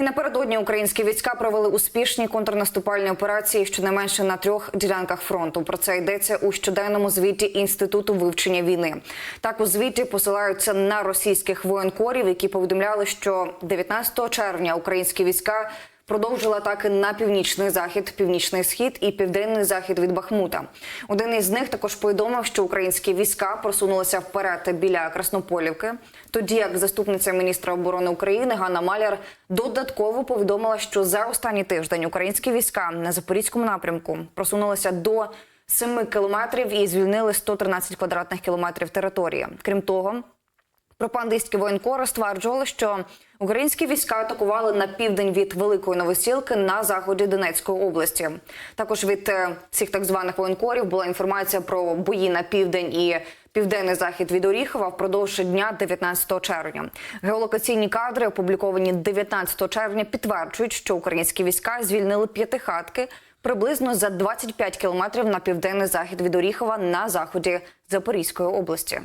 І напередодні українські війська провели успішні контрнаступальні операції щонайменше на трьох ділянках фронту. Про це йдеться у щоденному звіті інституту вивчення війни. Так у звіті посилаються на російських воєнкорів, які повідомляли, що 19 червня українські війська продовжили атаки на північний захід, північний схід і південний захід від Бахмута. Один із них також повідомив, що українські війська просунулися вперед біля Краснополівки. Тоді як заступниця міністра оборони України Ганна Маляр додатково повідомила, що за останній тиждень українські війська на запорізькому напрямку просунулися до 7 кілометрів і звільнили 113 квадратних кілометрів території. Крім того, Пропагандистські воєнкори стверджували, що українські війська атакували на південь від Великої Новосілки на заході Донецької області. Також від е, цих так званих воєнкорів була інформація про бої на південь і південний захід від Оріхова впродовж дня 19 червня. Геолокаційні кадри, опубліковані 19 червня, підтверджують, що українські війська звільнили п'ятихатки приблизно за 25 кілометрів на південний захід від Оріхова на заході Запорізької області.